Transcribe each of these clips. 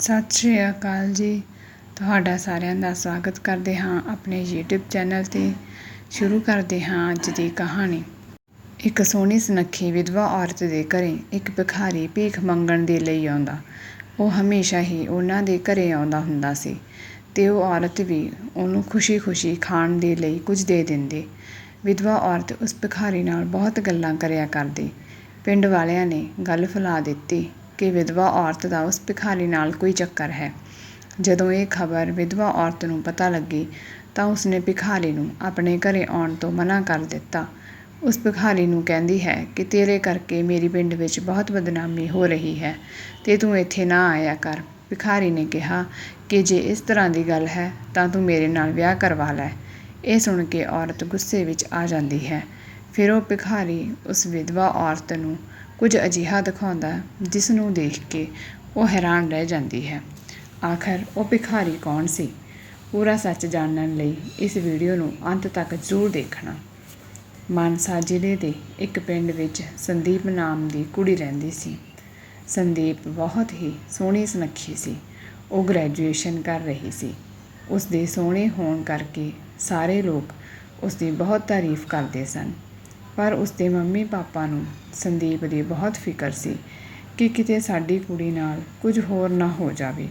ਸਤਿ ਸ਼੍ਰੀ ਅਕਾਲ ਜੀ। ਤੁਹਾਡਾ ਸਾਰਿਆਂ ਦਾ ਸਵਾਗਤ ਕਰਦੇ ਹਾਂ ਆਪਣੇ YouTube ਚੈਨਲ ਤੇ। ਸ਼ੁਰੂ ਕਰਦੇ ਹਾਂ ਅੱਜ ਦੀ ਕਹਾਣੀ। ਇੱਕ ਸੋਹਣੀ ਸੁਨੱਖੀ ਵਿਧਵਾ ਔਰਤ ਦੇ ਘਰੇ ਇੱਕ ਭਿਖਾਰੀ ਭੀਖ ਮੰਗਣ ਦੇ ਲਈ ਆਉਂਦਾ। ਉਹ ਹਮੇਸ਼ਾ ਹੀ ਉਹਨਾਂ ਦੇ ਘਰੇ ਆਉਂਦਾ ਹੁੰਦਾ ਸੀ ਤੇ ਉਹ ਔਰਤ ਵੀ ਉਹਨੂੰ ਖੁਸ਼ੀ-ਖੁਸ਼ੀ ਖਾਣ ਦੇ ਲਈ ਕੁਝ ਦੇ ਦਿੰਦੀ। ਵਿਧਵਾ ਔਰਤ ਉਸ ਭਿਖਾਰੀ ਨਾਲ ਬਹੁਤ ਗੱਲਾਂ ਕਰਿਆ ਕਰਦੀ। ਪਿੰਡ ਵਾਲਿਆਂ ਨੇ ਗੱਲ ਫੈਲਾ ਦਿੱਤੀ। ਕਿ ਵਿਧਵਾ ਔਰਤ ਦਾ ਉਸ ਭਿਖਾਰੀ ਨਾਲ ਕੋਈ ਚੱਕਰ ਹੈ। ਜਦੋਂ ਇਹ ਖਬਰ ਵਿਧਵਾ ਔਰਤ ਨੂੰ ਪਤਾ ਲੱਗੀ, ਤਾਂ ਉਸਨੇ ਭਿਖਾਰੀ ਨੂੰ ਆਪਣੇ ਘਰੇ ਆਉਣ ਤੋਂ ਮਨਾ ਕਰ ਦਿੱਤਾ। ਉਸ ਭਿਖਾਰੀ ਨੂੰ ਕਹਿੰਦੀ ਹੈ ਕਿ ਤੇਰੇ ਕਰਕੇ ਮੇਰੀ ਪਿੰਡ ਵਿੱਚ ਬਹੁਤ ਬਦਨਾਮੀ ਹੋ ਰਹੀ ਹੈ, ਤੇ ਤੂੰ ਇੱਥੇ ਨਾ ਆਇਆ ਕਰ। ਭਿਖਾਰੀ ਨੇ ਕਿਹਾ ਕਿ ਜੇ ਇਸ ਤਰ੍ਹਾਂ ਦੀ ਗੱਲ ਹੈ, ਤਾਂ ਤੂੰ ਮੇਰੇ ਨਾਲ ਵਿਆਹ ਕਰਵਾ ਲੈ। ਇਹ ਸੁਣ ਕੇ ਔਰਤ ਗੁੱਸੇ ਵਿੱਚ ਆ ਜਾਂਦੀ ਹੈ। ਫਿਰ ਉਹ ਭਿਖਾਰੀ ਉਸ ਵਿਧਵਾ ਔਰਤ ਨੂੰ ਕੁਝ ਅਜਿਹਾ ਦਿਖਾਉਂਦਾ ਜਿਸ ਨੂੰ ਦੇਖ ਕੇ ਉਹ ਹੈਰਾਨ ਰਹਿ ਜਾਂਦੀ ਹੈ। ਆਖਰ ਉਹ ਭਿਖਾਰੀ ਕੌਣ ਸੀ? ਪੂਰਾ ਸੱਚ ਜਾਣਨ ਲਈ ਇਸ ਵੀਡੀਓ ਨੂੰ ਅੰਤ ਤੱਕ ਜ਼ਰੂਰ ਦੇਖਣਾ। ਮਾਨਸਾ ਜ਼ਿਲ੍ਹੇ ਦੇ ਇੱਕ ਪਿੰਡ ਵਿੱਚ ਸੰਦੀਪ ਨਾਮ ਦੀ ਕੁੜੀ ਰਹਿੰਦੀ ਸੀ। ਸੰਦੀਪ ਬਹੁਤ ਹੀ ਸੋਹਣੀ ਸੁਨੱਖੀ ਸੀ। ਉਹ ਗ੍ਰੈਜੂਏਸ਼ਨ ਕਰ ਰਹੀ ਸੀ। ਉਸ ਦੇ ਸੋਹਣੇ ਹੋਣ ਕਰਕੇ ਸਾਰੇ ਲੋਕ ਉਸ ਦੀ ਬਹੁਤ ਤਾਰੀਫ ਕਰਦੇ ਸਨ। ਪਰ ਉਸਦੇ ਮੰਮੀ ਪਾਪਾ ਨੂੰ ਸੰਦੀਪ ਦੀ ਬਹੁਤ ਫਿਕਰ ਸੀ ਕਿ ਕਿਤੇ ਸਾਡੀ ਕੁੜੀ ਨਾਲ ਕੁਝ ਹੋਰ ਨਾ ਹੋ ਜਾਵੇ।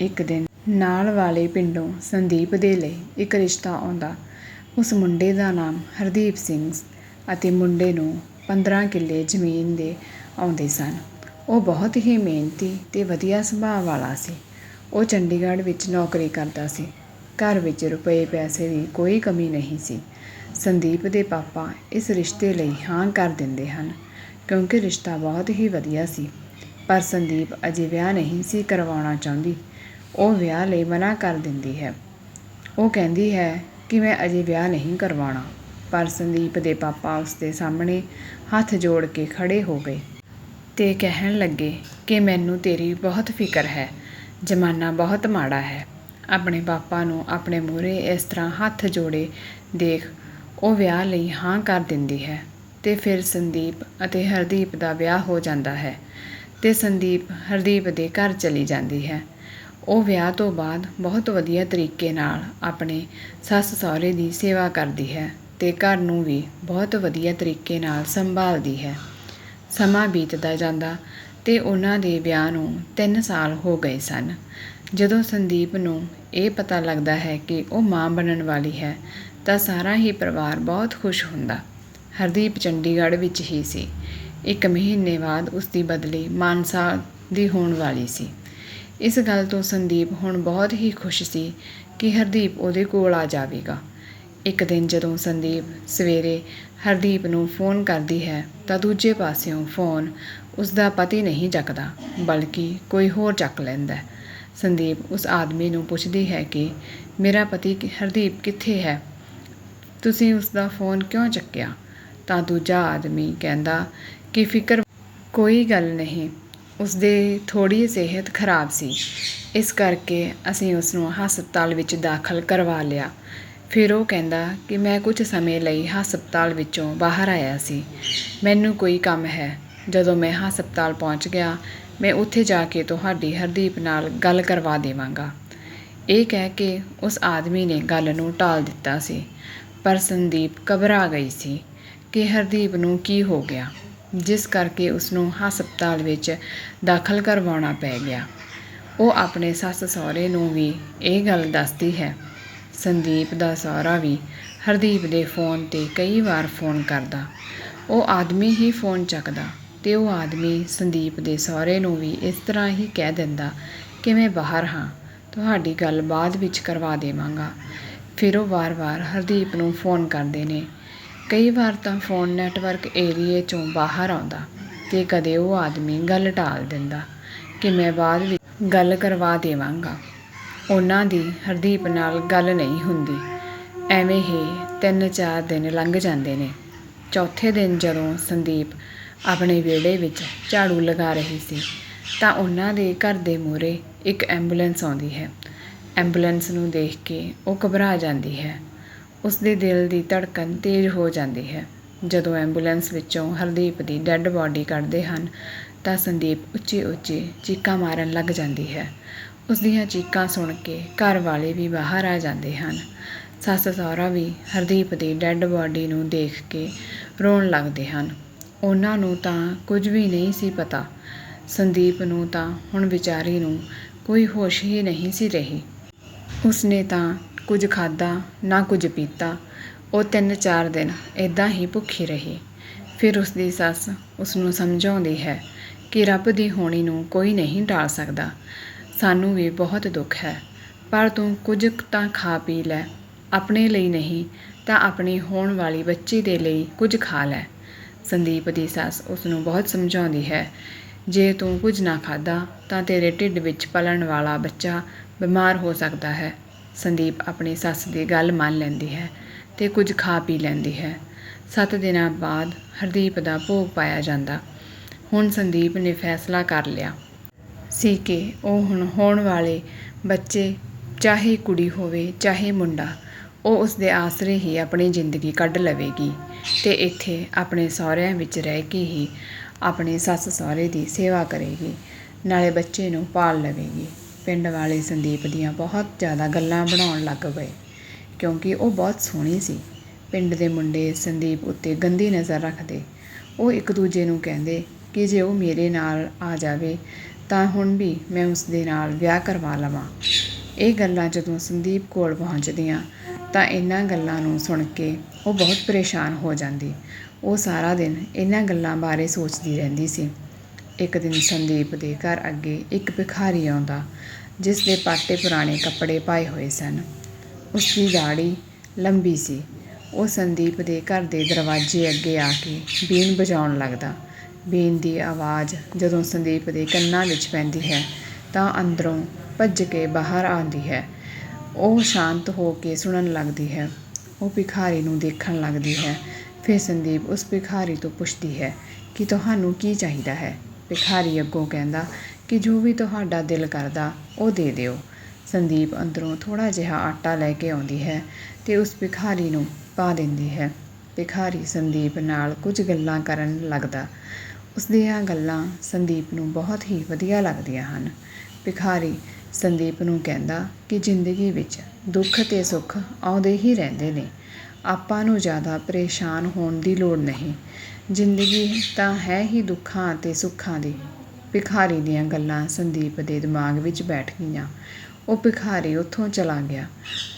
ਇੱਕ ਦਿਨ ਨਾਲ ਵਾਲੇ ਪਿੰਡੋਂ ਸੰਦੀਪ ਦੇ ਲਈ ਇੱਕ ਰਿਸ਼ਤਾ ਆਉਂਦਾ। ਉਸ ਮੁੰਡੇ ਦਾ ਨਾਮ ਹਰਦੀਪ ਸਿੰਘ ਅਤੇ ਮੁੰਡੇ ਨੂੰ 15 ਕਿੱਲੇ ਜ਼ਮੀਨ ਦੇ ਆਉਂਦੇ ਸਨ। ਉਹ ਬਹੁਤ ਹੀ ਮਿਹਨਤੀ ਤੇ ਵਧੀਆ ਸੁਭਾਅ ਵਾਲਾ ਸੀ। ਉਹ ਚੰਡੀਗੜ੍ਹ ਵਿੱਚ ਨੌਕਰੀ ਕਰਦਾ ਸੀ। ਘਰ ਵਿੱਚ ਰੁਪਏ ਪੈਸੇ ਦੀ ਕੋਈ ਕਮੀ ਨਹੀਂ ਸੀ। ਸੰਦੀਪ ਦੇ ਪਾਪਾ ਇਸ ਰਿਸ਼ਤੇ ਲਈ ਹਾਂ ਕਰ ਦਿੰਦੇ ਹਨ, ਕਿਉਂਕਿ ਰਿਸ਼ਤਾ ਬਹੁਤ ਹੀ ਵਧੀਆ ਸੀ। ਪਰ ਸੰਦੀਪ ਅਜੇ ਵਿਆਹ ਨਹੀਂ ਸੀ ਕਰਵਾਉਣਾ ਚਾਹੁੰਦੀ। ਉਹ ਵਿਆਹ ਲਈ ਮਨਾ ਕਰ ਦਿੰਦੀ ਹੈ। ਉਹ ਕਹਿੰਦੀ ਹੈ ਕਿ ਮੈਂ ਅਜੇ ਵਿਆਹ ਨਹੀਂ ਕਰਵਾਉਣਾ, ਪਰ ਸੰਦੀਪ ਦੇ ਪਾਪਾ ਉਸ ਦੇ ਸਾਹਮਣੇ ਹੱਥ ਜੋੜ ਕੇ ਖੜੇ ਹੋ ਗਏ ਤੇ ਕਹਿਣ ਲੱਗੇ ਕਿ ਮੈਨੂੰ ਤੇਰੀ ਬਹੁਤ ਫਿਕਰ ਹੈ, ਜ਼ਮਾਨਾ ਬਹੁਤ ਮਾੜਾ ਹੈ। ਆਪਣੇ ਪਾਪਾ ਨੂੰ ਆਪਣੇ ਮੂਹਰੇ ਇਸ ਤਰ੍ਹਾਂ ਹੱਥ ਜੋੜੇ ਦੇਖ ਉਹ ਵਿਆਹ ਲਈ ਹਾਂ ਕਰ ਦਿੰਦੀ ਹੈ ਤੇ ਫਿਰ ਸੰਦੀਪ ਅਤੇ ਹਰਦੀਪ ਦਾ ਵਿਆਹ ਹੋ ਜਾਂਦਾ ਹੈ ਤੇ ਸੰਦੀਪ ਹਰਦੀਪ ਦੇ ਘਰ ਚਲੀ ਜਾਂਦੀ ਹੈ। ਉਹ ਵਿਆਹ ਤੋਂ ਬਾਅਦ ਬਹੁਤ ਵਧੀਆ ਤਰੀਕੇ ਨਾਲ ਆਪਣੇ ਸੱਸ ਸਹੁਰੇ ਦੀ ਸੇਵਾ ਕਰਦੀ ਹੈ ਤੇ ਘਰ ਨੂੰ ਵੀ ਬਹੁਤ ਵਧੀਆ ਤਰੀਕੇ ਨਾਲ ਸੰਭਾਲਦੀ ਹੈ। ਸਮਾਂ ਬੀਤਦਾ ਜਾਂਦਾ ਤੇ ਉਹਨਾਂ ਦੇ ਵਿਆਹ ਨੂੰ 3 ਸਾਲ ਹੋ ਗਏ ਸਨ। ਜਦੋਂ ਸੰਦੀਪ ਨੂੰ ਇਹ ਪਤਾ ਲੱਗਦਾ ਹੈ ਕਿ ਉਹ ਮਾਂ ਬਣਨ ਵਾਲੀ ਹੈ ਤਾਂ ਸਾਰਾ ਹੀ ਪਰਿਵਾਰ ਬਹੁਤ ਖੁਸ਼ ਹੁੰਦਾ। ਹਰਦੀਪ ਚੰਡੀਗੜ੍ਹ ਵਿੱਚ ਹੀ ਸੀ। ਇੱਕ ਮਹੀਨੇ ਬਾਅਦ ਉਸ ਦੀ ਬਦਲੀ ਮਾਨਸਾ ਦੀ ਹੋਣ ਵਾਲੀ ਸੀ। ਇਸ ਗੱਲ ਤੋਂ ਸੰਦੀਪ ਹੁਣ ਬਹੁਤ ਹੀ ਖੁਸ਼ ਸੀ ਕਿ ਹਰਦੀਪ ਉਹਦੇ ਕੋਲ ਆ ਜਾਵੇਗਾ। ਇੱਕ ਦਿਨ ਜਦੋਂ ਸੰਦੀਪ ਸਵੇਰੇ ਹਰਦੀਪ ਨੂੰ ਫੋਨ ਕਰਦੀ ਹੈ ਤਾਂ ਦੂਜੇ ਪਾਸਿਓਂ ਫੋਨ ਉਸ ਦਾ ਪਤੀ ਨਹੀਂ ਚੱਕਦਾ, ਬਲਕਿ ਕੋਈ ਹੋਰ ਚੱਕ ਲੈਂਦਾ ਸੰਦੀਪ ਉਸ ਆਦਮੀ ਨੂੰ ਪੁੱਛਦੀ ਹੈ ਕਿ, ਮੇਰਾ ਪਤੀ ਹਰਦੀਪ ਕਿੱਥੇ ਹੈ? ਤੁਸੀਂ ਉਸ ਦਾ ਫੋਨ ਕਿਉਂ ਚੱਕਿਆ? ਤਾਂ ਦੂਜਾ ਆਦਮੀ ਕਹਿੰਦਾ ਕਿ ਫਿਕਰ ਕੋਈ ਗੱਲ ਨਹੀਂ ਉਸ ਦੇ ਥੋੜੀ ਸਿਹਤ ਖਰਾਬ ਸੀ। ਇਸ ਕਰਕੇ ਅਸੀਂ ਉਸ ਨੂੰ ਹਸਪਤਾਲ ਵਿੱਚ ਦਾਖਲ ਕਰਵਾ ਲਿਆ। ਫਿਰ ਉਹ ਕਹਿੰਦਾ ਕਿ ਮੈਂ ਕੁਝ ਸਮੇਂ ਲਈ ਹਸਪਤਾਲ ਵਿੱਚੋਂ ਬਾਹਰ ਆਇਆ ਸੀ। ਮੈਨੂੰ ਕੋਈ ਕੰਮ ਹੈ। ਜਦੋਂ ਮੈਂ ਹਸਪਤਾਲ ਪਹੁੰਚ ਗਿਆ, ਮੈਂ ਉੱਥੇ ਜਾ ਕੇ ਤੁਹਾਡੀ ਹਰਦੀਪ ਨਾਲ ਗੱਲ ਕਰਵਾ ਦੇਵਾਂਗਾ। ਇਹ ਕਹਿ ਕੇ ਉਸ ਆਦਮੀ ਨੇ ਗੱਲ ਨੂੰ ਟਾਲ ਦਿੱਤਾ ਸੀ। ਪਰ ਸੰਦੀਪ ਘਬਰਾ ਗਈ ਸੀ ਕਿ ਹਰਦੀਪ ਨੂੰ ਕੀ ਹੋ ਗਿਆ, ਜਿਸ ਕਰਕੇ ਉਸ ਨੂੰ ਹਸਪਤਾਲ ਵਿੱਚ ਦਾਖਲ ਕਰਵਾਉਣਾ ਪੈ ਗਿਆ। ਉਹ ਆਪਣੇ ਸੱਸ ਸਹੁਰੇ ਨੂੰ ਵੀ ਇਹ ਗੱਲ ਦੱਸਦੀ ਹੈ। ਸੰਦੀਪ ਦਾ ਸਹੁਰਾ ਵੀ ਹਰਦੀਪ ਦੇ ਫੋਨ ਤੇ ਕਈ ਵਾਰ ਫੋਨ ਕਰਦਾ। ਉਹ ਆਦਮੀ ਹੀ ਫੋਨ ਚੱਕਦਾ ਤੇ ਉਹ ਆਦਮੀ ਸੰਦੀਪ ਦੇ ਸਹੁਰੇ ਨੂੰ ਵੀ ਇਸ ਤਰ੍ਹਾਂ ਹੀ ਕਹਿ ਦਿੰਦਾ ਕਿ ਮੈਂ ਬਾਹਰ ਹਾਂ? ਤੁਹਾਡੀ ਗੱਲ ਬਾਅਦ ਵਿੱਚ ਕਰਵਾ ਦੇਵਾਂਗਾ। ਫਿਰ ਉਹ ਵਾਰ-ਵਾਰ ਹਰਦੀਪ ਨੂੰ ਫੋਨ ਕਰਦੇ ਨੇ। ਕਈ ਵਾਰ ਤਾਂ ਫੋਨ ਨੈਟਵਰਕ ਏਰੀਏ ਚੋਂ ਬਾਹਰ ਆਉਂਦਾ ਤੇ ਕਦੇ ਉਹ ਆਦਮੀ ਗੱਲ ਟਾਲ ਦਿੰਦਾ ਕਿ ਮੈਂ ਬਾਅਦ ਵਿੱਚ ਗੱਲ ਕਰਵਾ ਦੇਵਾਂਗਾ। ਉਹਨਾਂ ਦੀ ਹਰਦੀਪ ਨਾਲ ਗੱਲ ਨਹੀਂ ਹੁੰਦੀ। ਐਵੇਂ ਹੀ ਤਿੰਨ ਚਾਰ ਦਿਨ ਲੰਘ ਜਾਂਦੇ ਨੇ। ਚੌਥੇ ਦਿਨ ਜਦੋਂ ਸੰਦੀਪ ਆਪਣੇ ਵਿਹੜੇ ਵਿੱਚ ਝਾੜੂ ਲਗਾ ਰਹੀ ਸੀ, ਤਾਂ ਉਹਨਾਂ ਦੇ ਘਰ ਦੇ ਮੂਹਰੇ ਇੱਕ ਐਂਬੂਲੈਂਸ ਆਉਂਦੀ ਹੈ। ਐਂਬੂਲੈਂਸ ਨੂੰ ਦੇਖ ਕੇ ਉਹ ਘਬਰਾ ਜਾਂਦੀ ਹੈ। ਉਸ ਦੇ ਦਿਲ ਦੀ ਧੜਕਨ ਤੇਜ਼ ਹੋ ਜਾਂਦੀ ਹੈ। ਜਦੋਂ ਐਂਬੂਲੈਂਸ ਵਿੱਚੋਂ ਹਰਦੀਪ ਦੀ ਡੈੱਡ ਬਾਡੀ ਕੱਢਦੇ ਹਨ, ਤਾਂ ਸੰਦੀਪ ਉੱਚੀ ਉੱਚੀ ਚੀਕਾਂ ਮਾਰਨ ਲੱਗ ਜਾਂਦੀ ਹੈ। ਉਸ ਦੀਆਂ ਚੀਕਾਂ ਸੁਣ ਕੇ ਘਰ ਵਾਲੇ ਵੀ ਬਾਹਰ ਆ ਜਾਂਦੇ ਹਨ। ਸੱਸ ਸਹੁਰਾ ਵੀ ਹਰਦੀਪ ਦੀ ਡੈੱਡ ਬਾਡੀ ਨੂੰ ਦੇਖ ਕੇ ਰੋਣ ਲੱਗਦੇ ਹਨ। ਉਹਨਾਂ ਨੂੰ ਤਾਂ ਕੁਝ ਵੀ ਨਹੀਂ ਸੀ ਪਤਾ। ਸੰਦੀਪ ਨੂੰ ਤਾਂ ਹੁਣ ਵਿਚਾਰੀ ਨੂੰ ਕੋਈ ਹੋਸ਼ ਹੀ ਨਹੀਂ ਸੀ ਰਹੀ। ਉਸਨੇ ਤਾਂ ਕੁਝ ਖਾਧਾ, ਨਾ ਕੁਝ ਪੀਤਾ। ਉਹ ਤਿੰਨ ਚਾਰ ਦਿਨ ਇੱਦਾਂ ਹੀ ਭੁੱਖੀ ਰਹੀ। ਫਿਰ ਉਸਦੀ ਸੱਸ ਉਸਨੂੰ ਸਮਝਾਉਂਦੀ ਹੈ ਕਿ ਰੱਬ ਦੀ ਹੋਣੀ ਨੂੰ ਕੋਈ ਨਹੀਂ ਟਾਲ ਸਕਦਾ। ਸਾਨੂੰ ਵੀ ਬਹੁਤ ਦੁੱਖ ਹੈ, ਪਰ ਤੂੰ ਕੁਝ ਤਾਂ ਖਾ ਪੀ ਲੈ। ਆਪਣੇ ਲਈ ਨਹੀਂ, ਤਾਂ ਆਪਣੀ ਹੋਣ ਵਾਲੀ ਬੱਚੀ ਦੇ ਲਈ ਕੁਝ ਖਾ ਲੈ। ਸੰਦੀਪ ਦੀ ਸੱਸ ਉਸਨੂੰ ਬਹੁਤ ਸਮਝਾਉਂਦੀ ਹੈ, ਜੇ ਤੂੰ ਕੁਝ ਨਾ ਖਾਦਾ ਤਾਂ ਤੇਰੇ ਢਿੱਡ ਵਿੱਚ ਪਲਣ ਵਾਲਾ ਬੱਚਾ ਬਿਮਾਰ ਹੋ ਸਕਦਾ ਹੈ। ਸੰਦੀਪ ਆਪਣੀ ਸੱਸ ਦੀ ਗੱਲ ਮੰਨ ਲੈਂਦੀ ਹੈ ਤੇ ਕੁਝ ਖਾ ਪੀ ਲੈਂਦੀ ਹੈ। ਸੱਤ ਦਿਨਾਂ ਬਾਅਦ ਹਰਦੀਪ ਦਾ ਭੋਗ ਪਾਇਆ ਜਾਂਦਾ। ਹੁਣ ਸੰਦੀਪ ਨੇ ਫੈਸਲਾ ਕਰ ਲਿਆ ਸੀ ਕਿ ਉਹ ਹੁਣ ਹੋਣ ਵਾਲੇ ਬੱਚੇ, ਚਾਹੇ ਕੁੜੀ ਹੋਵੇ, ਚਾਹੇ ਮੁੰਡਾ, ਉਹ ਉਸ ਦੇ ਆਸਰੇ ਹੀ ਆਪਣੀ ਜ਼ਿੰਦਗੀ ਕੱਢ ਲਵੇਗੀ ਤੇ ਇੱਥੇ ਆਪਣੇ ਸਹੁਰਿਆਂ ਵਿੱਚ ਰਹਿ ਕੇ ਹੀ ਆਪਣੇ ਸੱਸ ਸਹੁਰੇ ਦੀ ਸੇਵਾ ਕਰੇਗੀ, ਨਾਲੇ ਬੱਚੇ ਨੂੰ ਪਾਲ ਲਵੇਗੀ। ਪਿੰਡ ਵਾਲੇ ਸੰਦੀਪ ਦੀਆਂ ਬਹੁਤ ਜ਼ਿਆਦਾ ਗੱਲਾਂ ਬਣਾਉਣ ਲੱਗ ਪਏ, ਕਿਉਂਕਿ ਉਹ ਬਹੁਤ ਸੋਹਣੀ ਸੀ। ਪਿੰਡ ਦੇ ਮੁੰਡੇ ਸੰਦੀਪ ਉੱਤੇ ਗੰਦੀ ਨਜ਼ਰ ਰੱਖਦੇ। ਉਹ ਇੱਕ ਦੂਜੇ ਨੂੰ ਕਹਿੰਦੇ ਕਿ ਜੇ ਉਹ ਮੇਰੇ ਨਾਲ ਆ ਜਾਵੇ, ਤਾਂ ਹੁਣ ਵੀ ਮੈਂ ਉਸ ਦੇ ਨਾਲ ਵਿਆਹ ਕਰਵਾ ਲਵਾਂ। ਇਹ ਗੱਲਾਂ ਜਦੋਂ ਸੰਦੀਪ ਕੋਲ ਪਹੁੰਚਦੀਆਂ, ਤਾਂ ਇਹਨਾਂ ਗੱਲਾਂ ਨੂੰ ਸੁਣ ਕੇ ਉਹ ਬਹੁਤ ਪਰੇਸ਼ਾਨ ਹੋ ਜਾਂਦੀ। ਉਹ ਸਾਰਾ ਦਿਨ ਇਹਨਾਂ ਗੱਲਾਂ ਬਾਰੇ ਸੋਚਦੀ ਰਹਿੰਦੀ ਸੀ। ਇੱਕ ਦਿਨ ਸੰਦੀਪ ਦੇ ਘਰ ਅੱਗੇ ਇੱਕ ਭਿਖਾਰੀ ਆਉਂਦਾ, ਜਿਸ ਦੇ ਪਾਟੇ ਪੁਰਾਣੇ ਕੱਪੜੇ ਪਾਏ ਹੋਏ ਸਨ। ਉਸ ਦੀ ਦਾੜੀ ਲੰਬੀ ਸੀ। ਉਹ ਸੰਦੀਪ ਦੇ ਘਰ ਦੇ ਦਰਵਾਜ਼ੇ ਅੱਗੇ ਆ ਕੇ ਬੀਨ ਵਜਾਉਣ ਲੱਗਦਾ। ਬੀਨ ਦੀ ਆਵਾਜ਼ ਜਦੋਂ ਸੰਦੀਪ ਦੇ ਕੰਨਾਂ ਵਿੱਚ ਪੈਂਦੀ ਹੈ, ਤਾਂ ਅੰਦਰੋਂ ਭੱਜ ਕੇ ਬਾਹਰ ਆਉਂਦੀ ਹੈ। ਉਹ ਸ਼ਾਂਤ ਹੋ ਕੇ ਸੁਣਨ ਲੱਗਦੀ ਹੈ। ਉਹ ਭਿਖਾਰੀ ਨੂੰ ਦੇਖਣ ਲੱਗਦੀ ਹੈ। ਫਿਰ ਸੰਦੀਪ ਉਸ ਭਿਖਾਰੀ ਤੋਂ ਪੁੱਛਦੀ ਹੈ ਕਿ ਤੁਹਾਨੂੰ ਕੀ ਚਾਹੀਦਾ ਹੈ? ਭਿਖਾਰੀ ਅੱਗੋਂ ਕਹਿੰਦਾ ਕਿ ਜੋ ਵੀ ਤੁਹਾਡਾ ਦਿਲ ਕਰਦਾ, ਉਹ ਦੇ ਦਿਓ। ਸੰਦੀਪ ਅੰਦਰੋਂ ਥੋੜ੍ਹਾ ਜਿਹਾ ਆਟਾ ਲੈ ਕੇ ਆਉਂਦੀ ਹੈ ਅਤੇ ਉਸ ਭਿਖਾਰੀ ਨੂੰ ਪਾ ਦਿੰਦੀ ਹੈ। ਭਿਖਾਰੀ ਸੰਦੀਪ ਨਾਲ ਕੁਝ ਗੱਲਾਂ ਕਰਨ ਲੱਗਦਾ। ਉਸ ਦੀਆਂ ਗੱਲਾਂ ਸੰਦੀਪ ਨੂੰ ਬਹੁਤ ਹੀ ਵਧੀਆ ਲੱਗਦੀਆਂ ਹਨ। ਭਿਖਾਰੀ ਸੰਦੀਪ ਨੂੰ ਕਹਿੰਦਾ ਕਿ ਜ਼ਿੰਦਗੀ ਵਿੱਚ ਦੁੱਖ ਤੇ ਸੁੱਖ ਆਉਂਦੇ ਹੀ ਰਹਿੰਦੇ ਨੇ। ਆਪਾਂ ਨੂੰ ਜ਼ਿਆਦਾ ਪਰੇਸ਼ਾਨ ਹੋਣ ਦੀ ਲੋੜ ਨਹੀਂ। ਜ਼ਿੰਦਗੀ ਤਾਂ ਹੈ ਹੀ ਦੁੱਖਾਂ ਅਤੇ ਸੁੱਖਾਂ ਦੀ। ਭਿਖਾਰੀ ਦੀਆਂ ਗੱਲਾਂ ਸੰਦੀਪ ਦੇ ਦਿਮਾਗ ਵਿੱਚ ਬੈਠ ਗਈਆਂ। ਉਹ ਭਿਖਾਰੀ ਉੱਥੋਂ ਚਲਾ ਗਿਆ।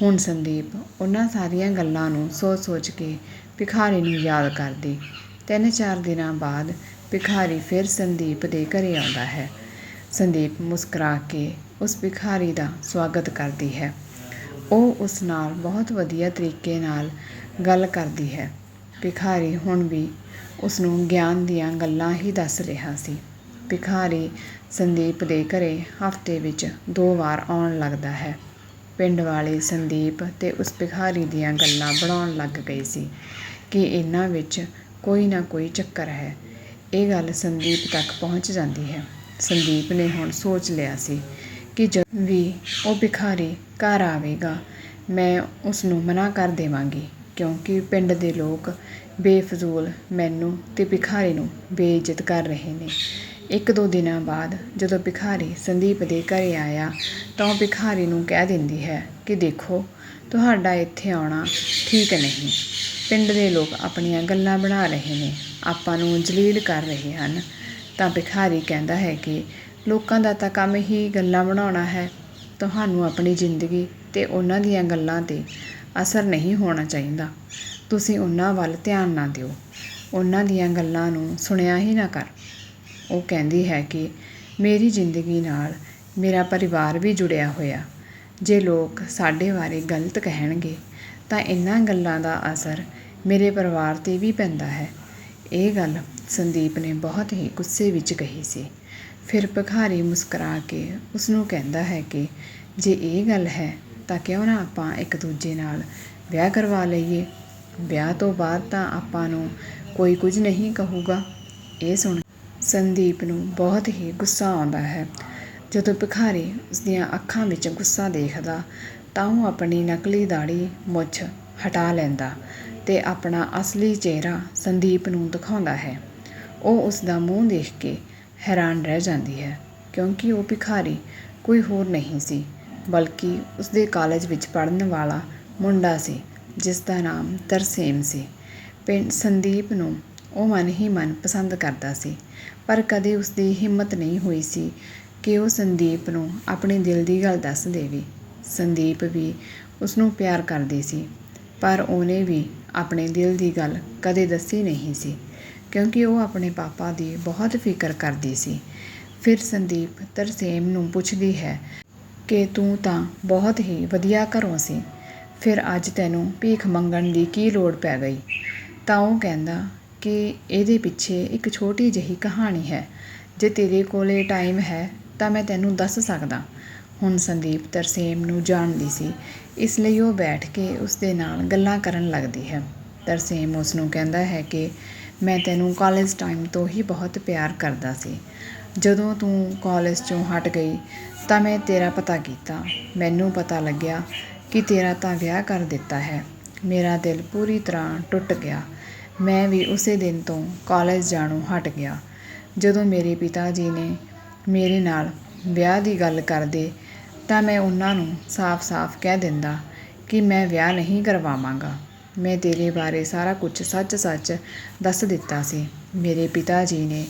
ਹੁਣ ਸੰਦੀਪ ਉਹਨਾਂ ਸਾਰੀਆਂ ਗੱਲਾਂ ਨੂੰ ਸੋਚ-ਸੋਚ ਕੇ ਭਿਖਾਰੀ ਨੂੰ ਯਾਦ ਕਰਦੀ। ਤਿੰਨ ਚਾਰ ਦਿਨਾਂ ਬਾਅਦ ਭਿਖਾਰੀ ਫਿਰ ਸੰਦੀਪ ਦੇ ਘਰੇ ਆਉਂਦਾ ਹੈ। ਸੰਦੀਪ ਮੁਸਕਰਾ ਕੇ ਉਸ ਭਿਖਾਰੀ ਦਾ ਸਵਾਗਤ ਕਰਦੀ ਹੈ। ਉਹ ਉਸ ਨਾਲ ਬਹੁਤ ਵਧੀਆ ਤਰੀਕੇ ਨਾਲ ਗੱਲ ਕਰਦੀ ਹੈ। ਭਿਖਾਰੀ ਹੁਣ ਵੀ ਉਸਨੂੰ ਗਿਆਨ ਦੀਆਂ ਗੱਲਾਂ ਹੀ ਦੱਸ ਰਿਹਾ ਸੀ। ਭਿਖਾਰੀ ਸੰਦੀਪ ਦੇ ਘਰੇ ਹਫ਼ਤੇ ਵਿੱਚ ਦੋ ਵਾਰ ਆਉਣ ਲੱਗਦਾ ਹੈ। ਪਿੰਡ ਵਾਲੇ ਸੰਦੀਪ ਤੇ ਉਸ ਭਿਖਾਰੀ ਦੀਆਂ ਗੱਲਾਂ ਬਣਾਉਣ ਲੱਗ ਗਏ ਸੀ ਕਿ ਇਹਨਾਂ ਵਿੱਚ ਕੋਈ ਨਾ ਕੋਈ ਚੱਕਰ ਹੈ। ਇਹ ਗੱਲ ਸੰਦੀਪ ਤੱਕ ਪਹੁੰਚ ਜਾਂਦੀ ਹੈ। ਸੰਦੀਪ ਨੇ ਹੁਣ ਸੋਚ ਲਿਆ ਸੀ ਕਿ ਜਦ ਵੀ ਉਹ ਭਿਖਾਰੀ ਘਰ ਆਵੇਗਾ, ਮੈਂ ਉਸ ਨੂੰ ਮਨਾ ਕਰ ਦੇਵਾਂਗੀ। ਕਿਉਂਕਿ ਪਿੰਡ ਦੇ ਲੋਕ ਬੇਫਜ਼ੂਲ, ਮੈਨੂੰ ਅਤੇ ਭਿਖਾਰੀ ਨੂੰ ਬੇਇੱਜ਼ਤ ਕਰ ਰਹੇ ਨੇ। ਇੱਕ ਦੋ ਦਿਨਾਂ ਬਾਅਦ ਜਦੋਂ ਭਿਖਾਰੀ ਸੰਦੀਪ ਦੇ ਘਰ ਆਇਆ ਤਾਂ ਉਹ ਭਿਖਾਰੀ ਨੂੰ ਕਹਿ ਦਿੰਦੀ ਹੈ ਕਿ ਦੇਖੋ, ਤੁਹਾਡਾ ਇੱਥੇ ਆਉਣਾ ਠੀਕ ਨਹੀਂ। ਪਿੰਡ ਦੇ ਲੋਕ ਆਪਣੀਆਂ ਗੱਲਾਂ ਬਣਾ ਰਹੇ ਨੇ, ਆਪਾਂ ਨੂੰ ਜਲੀਲ ਕਰ ਰਹੇ ਹਨ। ਤਾਂ ਭਿਖਾਰੀ ਕਹਿੰਦਾ ਹੈ ਕਿ ਲੋਕਾਂ ਦਾ ਤਾਂ ਕੰਮ ਹੀ ਗੱਲਾਂ ਬਣਾਉਣਾ ਹੈ। ਤੁਹਾਨੂੰ ਆਪਣੀ ਜ਼ਿੰਦਗੀ ਤੇ ਉਹਨਾਂ ਦੀਆਂ ਗੱਲਾਂ ਤੇ ਅਸਰ ਨਹੀਂ ਹੋਣਾ ਚਾਹੀਦਾ। ਤੁਸੀਂ ਉਹਨਾਂ ਵੱਲ ਧਿਆਨ ਨਾ ਦਿਓ। ਉਹਨਾਂ ਦੀਆਂ ਗੱਲਾਂ ਨੂੰ ਸੁਣਿਆ ਹੀ ਨਾ ਕਰ। ਉਹ ਕਹਿੰਦੀ ਹੈ ਕਿ ਮੇਰੀ ਜ਼ਿੰਦਗੀ ਨਾਲ ਮੇਰਾ ਪਰਿਵਾਰ ਵੀ ਜੁੜਿਆ ਹੋਇਆ। ਜੇ ਲੋਕ ਸਾਡੇ ਬਾਰੇ ਗਲਤ ਕਹਿਣਗੇ, ਤਾਂ ਇਹਨਾਂ ਗੱਲਾਂ ਦਾ ਅਸਰ ਮੇਰੇ ਪਰਿਵਾਰ ਤੇ ਵੀ ਪੈਂਦਾ ਹੈ। ਇਹ ਗੱਲ ਸੰਦੀਪ ਨੇ ਬਹੁਤ ਹੀ ਗੁੱਸੇ ਵਿੱਚ ਕਹੀ ਸੀ। ਫਿਰ ਭਿਖਾਰੀ ਮੁਸਕਰਾ ਕੇ ਉਸ ਨੂੰ ਕਹਿੰਦਾ ਹੈ ਕਿ ਜੇ ਇਹ ਗੱਲ ਹੈ ਤਾਂ ਕਿਉਂ ਨਾ ਆਪਾਂ ਇੱਕ ਦੂਜੇ ਨਾਲ ਵਿਆਹ ਕਰਵਾ ਲਈਏ? ਵਿਆਹ ਤੋਂ ਬਾਅਦ ਤਾਂ ਆਪਾਂ ਨੂੰ ਕੋਈ ਕੁਝ ਨਹੀਂ ਕਹੂਗਾ। ਇਹ ਸੁਣ ਸੰਦੀਪ ਨੂੰ ਬਹੁਤ ਹੀ ਗੁੱਸਾ ਆਉਂਦਾ ਹੈ। ਜਦੋਂ ਭਿਖਾਰੀ ਉਸ ਦੀਆਂ ਅੱਖਾਂ ਵਿੱਚ ਗੁੱਸਾ ਦੇਖਦਾ, ਤਾਂ ਉਹ ਆਪਣੀ ਨਕਲੀ ਦਾੜੀ ਮੁੱਛ ਹਟਾ ਲੈਂਦਾ ਤੇ ਆਪਣਾ ਅਸਲੀ ਚਿਹਰਾ ਸੰਦੀਪ ਨੂੰ ਦਿਖਾਉਂਦਾ ਹੈ। ਉਹ ਉਸ ਦਾ ਮੂੰਹ ਦੇਖ ਕੇ ਹੈਰਾਨ ਰਹਿ ਜਾਂਦੀ ਹੈ, ਕਿਉਂਕਿ ਉਹ ਭਿਖਾਰੀ ਕੋਈ ਹੋਰ ਨਹੀਂ ਸੀ। ਬਲਕਿ ਉਸਦੇ ਕਾਲਜ ਵਿੱਚ ਪੜ੍ਹਨ ਵਾਲਾ ਮੁੰਡਾ ਸੀ, ਜਿਸ ਦਾ ਨਾਮ ਤਰਸੇਮ ਸੀ। ਪਿੰ ਸੰਦੀਪ ਨੂੰ ਉਹ ਮਨ ਹੀ ਮਨ ਪਸੰਦ ਕਰਦਾ ਸੀ, ਪਰ ਕਦੇ ਉਸਦੀ ਹਿੰਮਤ ਨਹੀਂ ਹੋਈ ਸੀ ਕਿ ਉਹ ਸੰਦੀਪ ਨੂੰ ਆਪਣੇ ਦਿਲ ਦੀ ਗੱਲ ਦੱਸ ਦੇਵੇ। ਸੰਦੀਪ ਵੀ ਉਸਨੂੰ ਪਿਆਰ ਕਰਦੀ ਸੀ, ਪਰ ਉਹਨੇ ਵੀ ਆਪਣੇ ਦਿਲ ਦੀ ਗੱਲ ਕਦੇ ਦੱਸੀ ਨਹੀਂ ਸੀ, ਕਿਉਂਕਿ ਉਹ ਆਪਣੇ ਪਾਪਾ ਦੀ ਬਹੁਤ ਫਿਕਰ ਕਰਦੀ ਸੀ। ਫਿਰ ਸੰਦੀਪ ਤਰਸੇਮ ਨੂੰ ਪੁੱਛਦੀ ਹੈ ਕਿ ਤੂੰ ਤਾਂ ਬਹੁਤ ਹੀ ਵਧੀਆ ਘਰੋਂ ਸੀ। ਫਿਰ ਅੱਜ ਤੈਨੂੰ ਭੀਖ ਮੰਗਣ ਦੀ ਕੀ ਲੋੜ ਪੈ ਗਈ? ਤਾਂ ਉਹ ਕਹਿੰਦਾ ਕਿ ਇਹਦੇ ਪਿੱਛੇ ਇੱਕ ਛੋਟੀ ਜਿਹੀ ਕਹਾਣੀ ਹੈ। ਜੇ ਤੇਰੇ ਕੋਲੇ ਟਾਈਮ ਹੈ ਤਾਂ ਮੈਂ ਤੈਨੂੰ ਦੱਸ ਸਕਦਾ। ਹੁਣ ਸੰਦੀਪ ਤਰਸੇਮ ਨੂੰ ਜਾਣਦੀ ਸੀ। ਇਸ ਲਈ ਉਹ ਬੈਠ ਕੇ ਉਸ ਦੇ ਨਾਲ ਗੱਲਾਂ ਕਰਨ ਲੱਗਦੀ ਹੈ। ਤਰਸੇਮ ਉਸ ਨੂੰ ਕਹਿੰਦਾ ਹੈ ਕਿ ਮੈਂ ਤੈਨੂੰ ਕਾਲਜ ਟਾਈਮ ਤੋਂ ਹੀ ਬਹੁਤ ਪਿਆਰ ਕਰਦਾ ਸੀ। ਜਦੋਂ ਤੂੰ ਕਾਲਜ ਚੋਂ ਹਟ ਗਈ ਤਾਂ ਮੈਂ ਤੇਰਾ ਪਤਾ ਕੀਤਾ। ਮੈਨੂੰ ਪਤਾ ਲੱਗਿਆ ਕਿ ਤੇਰਾ ਤਾਂ ਵਿਆਹ ਕਰ ਦਿੱਤਾ ਹੈ। ਮੇਰਾ ਦਿਲ ਪੂਰੀ ਤਰ੍ਹਾਂ ਟੁੱਟ ਗਿਆ। ਮੈਂ ਵੀ ਉਸੇ ਦਿਨ ਤੋਂ ਕਾਲਜ ਜਾਣੋਂ ਹਟ ਗਿਆ। ਜਦੋਂ ਮੇਰੇ ਪਿਤਾ ਜੀ ਨੇ ਮੇਰੇ ਨਾਲ ਵਿਆਹ ਦੀ ਗੱਲ ਕਰਦੇ, ਤਾਂ ਮੈਂ ਉਹਨਾਂ ਨੂੰ ਸਾਫ਼-ਸਾਫ਼ ਕਹਿ ਦਿੰਦਾ ਕਿ ਮੈਂ ਵਿਆਹ ਨਹੀਂ ਕਰਵਾਵਾਂਗਾ। ਮੈਂ ਤੇਰੇ ਬਾਰੇ ਸਾਰਾ ਕੁਝ ਸੱਚ-ਸੱਚ ਦੱਸ ਦਿੱਤਾ ਸੀ। ਮੇਰੇ ਪਿਤਾ ਜੀ ਨੇ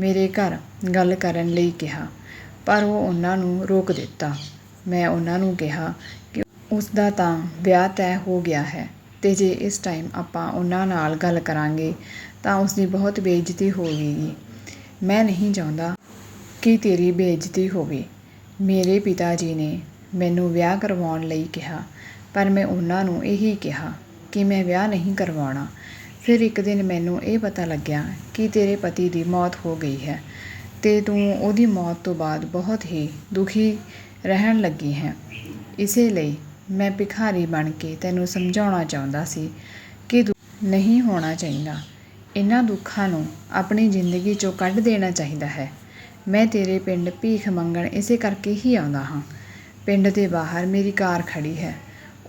ਮੇਰੇ ਘਰ ਗੱਲ ਕਰਨ ਲਈ ਕਿਹਾ। ਪਰ ਉਹ ਉਹਨਾਂ ਨੂੰ ਰੋਕ ਦਿੱਤਾ। ਮੈਂ ਉਹਨਾਂ ਨੂੰ ਕਿਹਾ ਕਿ ਉਸ ਦਾ ਤਾਂ ਵਿਆਹ ਤੈਅ ਹੋ ਗਿਆ ਹੈ ਅਤੇ ਜੇ ਇਸ ਟਾਈਮ ਆਪਾਂ ਉਹਨਾਂ ਨਾਲ ਗੱਲ ਕਰਾਂਗੇ, ਤਾਂ ਉਸ ਦੀ ਬਹੁਤ ਬੇਇੱਜ਼ਤੀ ਹੋਵੇਗੀ ਮੈਂ ਨਹੀਂ ਚਾਹੁੰਦਾ ਕਿ ਤੇਰੀ ਬੇਇੱਜ਼ਤੀ ਹੋਵੇ। ਮੇਰੇ ਪਿਤਾ ਜੀ ਨੇ ਮੈਨੂੰ ਵਿਆਹ ਕਰਵਾਉਣ ਲਈ ਕਿਹਾ, ਪਰ ਮੈਂ ਉਹਨਾਂ ਨੂੰ ਇਹੀ ਕਿਹਾ ਕਿ ਮੈਂ ਵਿਆਹ ਨਹੀਂ ਕਰਵਾਉਣਾ। ਫਿਰ ਇੱਕ ਦਿਨ ਮੈਨੂੰ ਇਹ ਪਤਾ ਲੱਗਿਆ ਕਿ ਤੇਰੇ ਪਤੀ ਦੀ ਮੌਤ ਹੋ ਗਈ ਹੈ। ਅਤੇ ਤੂੰ ਉਹਦੀ ਮੌਤ ਤੋਂ ਬਾਅਦ ਬਹੁਤ ਹੀ ਦੁਖੀ ਰਹਿਣ ਲੱਗੀ ਹੈ। ਇਸੇ ਲਈ ਮੈਂ ਭਿਖਾਰੀ ਬਣ ਕੇ ਤੈਨੂੰ ਸਮਝਾਉਣਾ ਚਾਹੁੰਦਾ ਸੀ ਕਿ ਦੁ- ਨਹੀਂ ਹੋਣਾ ਚਾਹੀਦਾ। ਇਹਨਾਂ ਦੁੱਖਾਂ ਨੂੰ ਆਪਣੀ ਜ਼ਿੰਦਗੀ ਚੋਂ ਕੱਢ ਦੇਣਾ ਚਾਹੀਦਾ ਹੈ। ਮੈਂ ਤੇਰੇ ਪਿੰਡ ਭੀਖ ਮੰਗਣ ਇਸੇ ਕਰਕੇ ਹੀ ਆਉਂਦਾ ਹਾਂ। ਪਿੰਡ ਦੇ ਬਾਹਰ ਮੇਰੀ ਕਾਰ ਖੜੀ ਹੈ।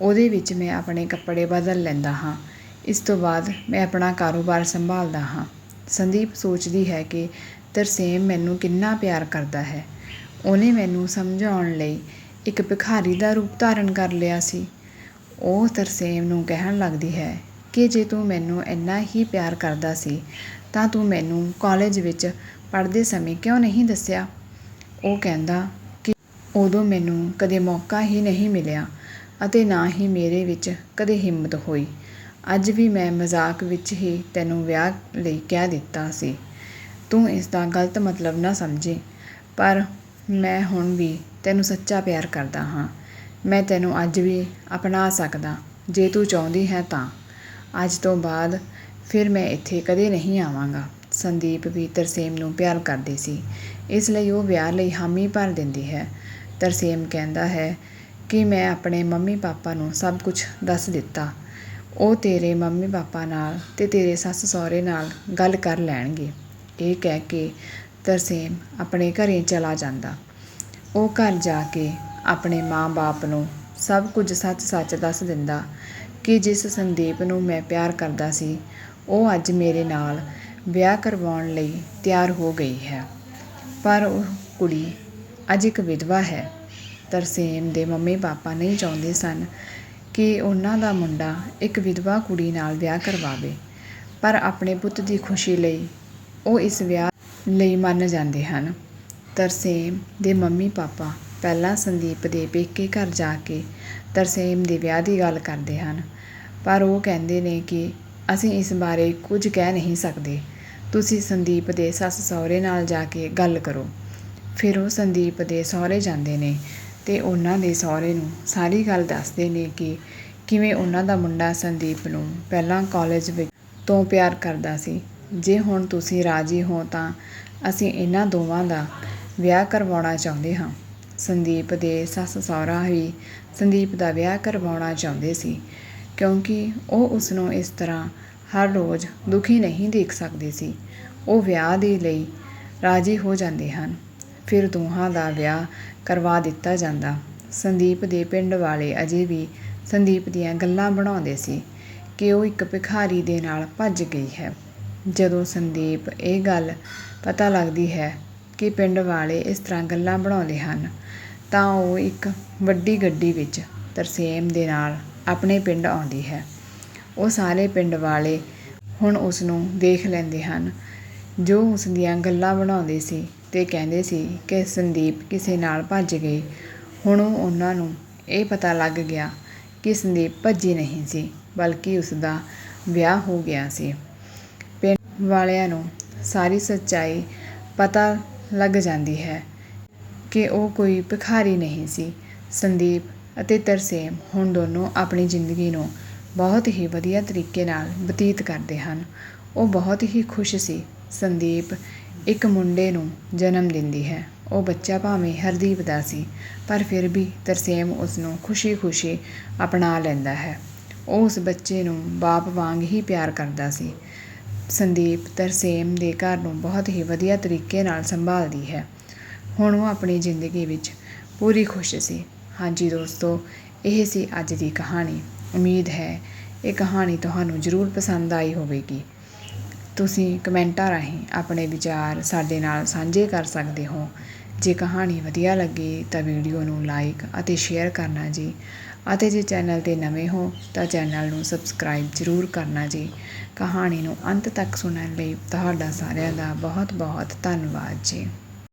ਉਹਦੇ ਵਿੱਚ ਮੈਂ ਆਪਣੇ ਕੱਪੜੇ ਬਦਲ ਲੈਂਦਾ ਹਾਂ। ਇਸ ਤੋਂ ਬਾਅਦ ਮੈਂ ਆਪਣਾ ਕਾਰੋਬਾਰ ਸੰਭਾਲਦਾ ਹਾਂ। ਸੰਦੀਪ ਸੋਚਦੀ ਹੈ ਕਿ ਤਰਸੇਮ ਮੈਨੂੰ ਕਿੰਨਾ ਪਿਆਰ ਕਰਦਾ ਹੈ। ਉਹਨੇ ਮੈਨੂੰ ਸਮਝਾਉਣ ਲਈ ਇੱਕ ਭਿਖਾਰੀ ਦਾ ਰੂਪ ਧਾਰਨ ਕਰ ਲਿਆ ਸੀ। ਉਹ ਤਰਸੇਮ ਨੂੰ ਕਹਿਣ ਲੱਗਦੀ ਹੈ ਕਿ ਜੇ ਤੂੰ ਮੈਨੂੰ ਇੰਨਾ ਹੀ ਪਿਆਰ ਕਰਦਾ ਸੀ, ਤਾਂ ਤੂੰ ਮੈਨੂੰ ਕਾਲਜ ਵਿੱਚ ਪੜ੍ਹਦੇ ਸਮੇਂ ਕਿਉਂ ਨਹੀਂ ਦੱਸਿਆ? ਉਹ ਕਹਿੰਦਾ ਕਿ ਉਦੋਂ ਮੈਨੂੰ ਕਦੇ ਮੌਕਾ ਹੀ ਨਹੀਂ ਮਿਲਿਆ ਅਤੇ ਨਾ ਹੀ ਮੇਰੇ ਵਿੱਚ ਕਦੇ ਹਿੰਮਤ ਹੋਈ। ਅੱਜ ਵੀ ਮੈਂ ਮਜ਼ਾਕ ਵਿੱਚ ਹੀ ਤੈਨੂੰ ਵਿਆਹ ਲਈ ਕਹਿ ਦਿੱਤਾ ਸੀ। ਤੂੰ ਇਸ ਦਾ ਗਲਤ ਮਤਲਬ ਨਾ ਸਮਝੀ। ਪਰ ਮੈਂ ਹੁਣ ਵੀ ਤੈਨੂੰ ਸੱਚਾ ਪਿਆਰ ਕਰਦਾ ਹਾਂ। ਮੈਂ ਤੈਨੂੰ ਅੱਜ ਵੀ ਅਪਣਾ ਸਕਦਾ। ਜੇ ਤੂੰ ਚਾਹੁੰਦੀ ਹੈ ਤਾਂ। ਅੱਜ ਤੋਂ ਬਾਅਦ ਫਿਰ ਮੈਂ ਇੱਥੇ ਕਦੇ ਨਹੀਂ ਆਵਾਂਗਾ। ਸੰਦੀਪ ਵੀ ਤਰਸੇਮ ਨੂੰ ਪਿਆਰ ਕਰਦੀ ਸੀ। ਇਸ ਲਈ ਉਹ ਵਿਆਹ ਲਈ ਹਾਮੀ ਭਰ ਦਿੰਦੀ ਹੈ। ਤਰਸੇਮ ਕਹਿੰਦਾ ਹੈ ਕਿ ਮੈਂ ਆਪਣੇ ਮੰਮੀ ਪਾਪਾ ਨੂੰ ਸਭ ਕੁਝ ਦੱਸ ਦਿੱਤਾ। ਉਹ ਤੇਰੇ ਮੰਮੀ ਪਾਪਾ ਨਾਲ ਤੇ ਤੇਰੇ ਸੱਸ ਸਹੁਰੇ ਨਾਲ ਗੱਲ ਕਰ ਲੈਣਗੇ। ਇਹ ਕਹਿ ਕੇ ਤਰਸੇਮ ਆਪਣੇ ਘਰੇ ਚਲਾ ਜਾਂਦਾ। ਉਹ ਘਰ ਜਾ ਕੇ ਆਪਣੇ ਮਾਂ-ਬਾਪ ਨੂੰ ਸਭ ਕੁਝ ਸੱਚ-ਸੱਚ ਦੱਸ ਦਿੰਦਾ ਕਿ ਜਿਸ ਸੰਦੀਪ ਨੂੰ ਮੈਂ ਪਿਆਰ ਕਰਦਾ ਸੀ, ਉਹ ਅੱਜ ਮੇਰੇ ਨਾਲ ਵਿਆਹ ਕਰਵਾਉਣ ਲਈ ਤਿਆਰ ਹੋ ਗਈ ਹੈ। ਪਰ ਉਹ ਕੁੜੀ ਅੱਜ ਇੱਕ ਵਿਧਵਾ ਹੈ। ਤਰਸੇਮ ਦੇ ਮੰਮੀ ਪਾਪਾ ਨਹੀਂ ਚਾਹੁੰਦੇ ਸਨ ਕਿ ਉਹਨਾਂ ਦਾ ਮੁੰਡਾ ਇੱਕ ਵਿਧਵਾ ਕੁੜੀ ਨਾਲ ਵਿਆਹ ਕਰਵਾਵੇ, ਪਰ ਆਪਣੇ ਪੁੱਤ ਦੀ ਖੁਸ਼ੀ ਲਈ ਉਹ ਇਸ ਵਿਆਹ ਲਈ ਮੰਨ ਜਾਂਦੇ ਹਨ। ਤਰਸੇਮ ਦੇ ਮੰਮੀ ਪਾਪਾ ਪਹਿਲਾਂ ਸੰਦੀਪ ਦੇ ਪੇਕੇ ਘਰ ਜਾ ਕੇ ਤਰਸੇਮ ਦੇ ਵਿਆਹ ਦੀ ਗੱਲ ਕਰਦੇ ਹਨ। ਪਰ ਉਹ ਕਹਿੰਦੇ ਨੇ ਕਿ ਅਸੀਂ ਇਸ ਬਾਰੇ ਕੁਝ ਕਹਿ ਨਹੀਂ ਸਕਦੇ। ਤੁਸੀਂ ਸੰਦੀਪ ਦੇ ਸੱਸ ਸਹੁਰੇ ਨਾਲ ਜਾ ਕੇ ਗੱਲ ਕਰੋ। ਫਿਰ ਉਹ ਸੰਦੀਪ ਦੇ ਸਹੁਰੇ ਜਾਂਦੇ ਨੇ ਤੇ ਉਹਨਾਂ ਦੇ ਸਹੁਰੇ ਨੂੰ ਸਾਰੀ ਗੱਲ ਦੱਸਦੇ ਨੇ ਕਿ ਕਿਵੇਂ ਉਹਨਾਂ ਦਾ ਮੁੰਡਾ ਸੰਦੀਪ ਨੂੰ ਪਹਿਲਾਂ ਕਾਲਜ ਵਿੱਚ ਤੋਂ ਪਿਆਰ ਕਰਦਾ ਸੀ। ਜੇ ਹੁਣ ਤੁਸੀਂ ਰਾਜੀ ਹੋ ਤਾਂ ਅਸੀਂ ਇਹਨਾਂ ਦੋਵਾਂ ਦਾ ਵਿਆਹ ਕਰਵਾਉਣਾ ਚਾਹੁੰਦੇ ਹਾਂ। ਸੰਦੀਪ ਦੇ ਸੱਸ ਸਹੁਰਾ ਵੀ ਸੰਦੀਪ ਦਾ ਵਿਆਹ ਕਰਵਾਉਣਾ ਚਾਹੁੰਦੇ ਸੀ, ਕਿਉਂਕਿ ਉਹ ਉਸ ਨੂੰ ਇਸ ਤਰ੍ਹਾਂ ਹਰ ਰੋਜ਼ ਦੁਖੀ ਨਹੀਂ ਦੇਖ ਸਕਦੇ ਸੀ। ਉਹ ਵਿਆਹ ਦੇ ਲਈ ਰਾਜੀ ਹੋ ਜਾਂਦੇ ਹਨ, ਫਿਰ ਦੋਹਾਂ ਦਾ ਵਿਆਹ ਕਰਵਾ ਦਿੱਤਾ ਜਾਂਦਾ। ਸੰਦੀਪ ਦੇ ਪਿੰਡ ਵਾਲੇ ਅਜੇ ਵੀ ਸੰਦੀਪ ਦੀਆਂ ਗੱਲਾਂ ਬਣਾਉਂਦੇ ਸੀ ਕਿ ਉਹ ਇੱਕ ਭਿਖਾਰੀ ਦੇ ਨਾਲ ਭੱਜ ਗਈ ਹੈ। ਜਦੋਂ ਸੰਦੀਪ ਇਹ ਗੱਲ ਪਤਾ ਲੱਗਦੀ ਹੈ ਕਿ ਪਿੰਡ ਵਾਲੇ ਇਸ ਤਰ੍ਹਾਂ ਗੱਲਾਂ ਬਣਾਉਂਦੇ ਹਨ, ਤਾਂ ਉਹ ਇੱਕ ਵੱਡੀ ਗੱਡੀ ਵਿੱਚ ਤਰਸੇਮ ਦੇ ਨਾਲ ਆਪਣੇ ਪਿੰਡ ਆਉਂਦੀ ਹੈ। ਉਹ ਸਾਰੇ ਪਿੰਡ ਵਾਲੇ ਹੁਣ ਉਸ ਨੂੰ ਦੇਖ ਲੈਂਦੇ ਹਨ। ਜੋ ਉਸ ਦੀਆਂ ਗੱਲਾਂ ਬਣਾਉਂਦੇ ਸੀ ਤੇ ਕਹਿੰਦੇ ਸੀ ਕਿ ਸੰਦੀਪ ਕਿਸੇ ਨਾਲ ਭੱਜ ਗਈ ਹੁਣ ਉਹਨਾਂ ਨੂੰ ਇਹ ਪਤਾ ਲੱਗ ਗਿਆ ਕਿ ਸੰਦੀਪ ਭੱਜੀ ਨਹੀਂ ਸੀ, ਬਲਕਿ ਉਸ ਦਾ ਵਿਆਹ ਹੋ ਗਿਆ ਸੀ। ਵਾਲਿਆਂ ਨੂੰ ਸਾਰੀ ਸੱਚਾਈ ਪਤਾ ਲੱਗ ਜਾਂਦੀ ਹੈ ਕਿ ਉਹ ਕੋਈ ਭਿਖਾਰੀ ਨਹੀਂ ਸੀ। ਸੰਦੀਪ ਅਤੇ ਤਰਸੇਮ ਹੁਣ ਦੋਨੋਂ ਆਪਣੀ ਜ਼ਿੰਦਗੀ ਨੂੰ ਬਹੁਤ ਹੀ ਵਧੀਆ ਤਰੀਕੇ ਨਾਲ ਬਤੀਤ ਕਰਦੇ ਹਨ। ਉਹ ਬਹੁਤ ਹੀ ਖੁਸ਼ ਸੀ। ਸੰਦੀਪ ਇੱਕ ਮੁੰਡੇ ਨੂੰ ਜਨਮ ਦਿੰਦੀ ਹੈ। ਉਹ ਬੱਚਾ ਭਾਵੇਂ ਹਰਦੀਪ ਦਾ ਸੀ, ਪਰ ਫਿਰ ਵੀ ਤਰਸੇਮ ਉਸ ਨੂੰ ਖੁਸ਼ੀ-ਖੁਸ਼ੀ ਅਪਣਾ ਲੈਂਦਾ ਹੈ। ਉਹ ਉਸ ਬੱਚੇ ਨੂੰ ਬਾਪ ਵਾਂਗ ਹੀ ਪਿਆਰ ਕਰਦਾ ਸੀ। ਸੰਦੀਪ ਤਰਸੇਮ ਦੇ ਘਰ ਨੂੰ ਬਹੁਤ ਹੀ ਵਧੀਆ ਤਰੀਕੇ ਨਾਲ ਸੰਭਾਲਦੀ ਹੈ। ਹੁਣ ਉਹ ਆਪਣੀ ਜ਼ਿੰਦਗੀ ਵਿੱਚ ਪੂਰੀ ਖੁਸ਼ ਸੀ। ਹਾਂਜੀ ਦੋਸਤੋ, ਇਹ ਸੀ ਅੱਜ ਦੀ ਕਹਾਣੀ। ਉਮੀਦ ਹੈ ਇਹ ਕਹਾਣੀ ਤੁਹਾਨੂੰ ਜ਼ਰੂਰ ਪਸੰਦ ਆਈ ਹੋਵੇਗੀ। ਤੁਸੀਂ ਕਮੈਂਟਾਂ ਰਾਹੀਂ ਆਪਣੇ ਵਿਚਾਰ ਸਾਡੇ ਨਾਲ ਸਾਂਝੇ ਕਰ ਸਕਦੇ ਹੋ। ਜੇ ਕਹਾਣੀ ਵਧੀਆ ਲੱਗੀ ਤਾਂ ਵੀਡੀਓ ਨੂੰ ਲਾਈਕ ਅਤੇ ਸ਼ੇਅਰ ਕਰਨਾ ਜੀ। ਅਤੇ ਜੇ ਚੈਨਲ ਤੇ ਨਵੇਂ ਹੋ ਤਾਂ ਚੈਨਲ ਨੂੰ ਸਬਸਕ੍ਰਾਈਬ ਜ਼ਰੂਰ ਕਰਨਾ ਜੀ। ਕਹਾਣੀ ਨੂੰ ਅੰਤ ਤੱਕ ਸੁਣਨ ਲਈ ਤੁਹਾਡਾ ਸਾਰਿਆਂ ਦਾ ਬਹੁਤ ਬਹੁਤ ਧੰਨਵਾਦ ਜੀ।